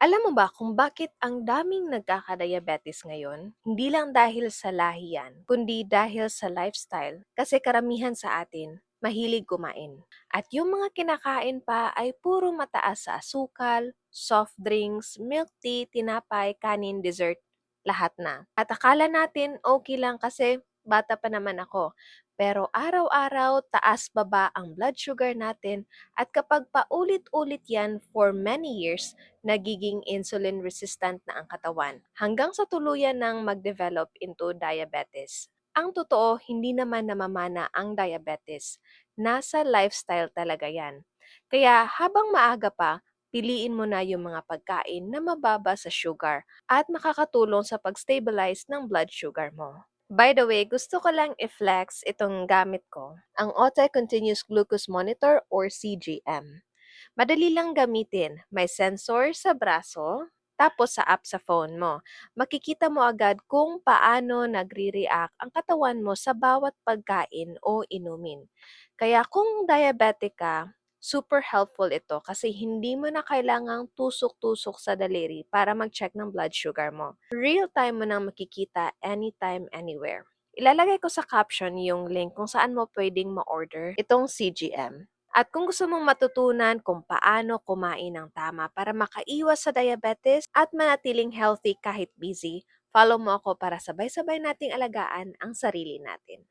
Alam mo ba kung bakit ang daming nagkaka-diabetes ngayon? Hindi lang dahil sa lahi yan, kundi dahil sa lifestyle. Kasi karamihan sa atin, mahilig kumain. At yung mga kinakain pa ay puro mataas sa asukal, soft drinks, milk tea, tinapay, kanin, dessert, lahat na. At akala natin okay lang kasi bata pa naman ako. Pero araw-araw, taas-baba ang blood sugar natin at kapag paulit-ulit yan for many years, nagiging insulin resistant na ang katawan hanggang sa tuluyan ng mag-develop into diabetes. Ang totoo, hindi naman namamana ang diabetes. Nasa lifestyle talaga yan. Kaya habang maaga pa, piliin mo na yung mga pagkain na mababa sa sugar at makakatulong sa pag-stabilize ng blood sugar mo. By the way, gusto ko lang i-flex itong gamit ko, ang Ote Continuous Glucose Monitor or CGM. Madali lang gamitin. May sensor sa braso, tapos sa app sa phone mo. Makikita mo agad kung paano nagre-react ang katawan mo sa bawat pagkain o inumin. Kaya kung diabetic ka, super helpful ito kasi hindi mo na kailangang tusok-tusok sa daliri para mag-check ng blood sugar mo. Real time mo nang makikita anytime, anywhere. Ilalagay ko sa caption yung link kung saan mo pwedeng ma-order itong CGM. At kung gusto mong matutunan kung paano kumain ng tama para makaiwas sa diabetes at manatiling healthy kahit busy, follow mo ako para sabay-sabay nating alagaan ang sarili natin.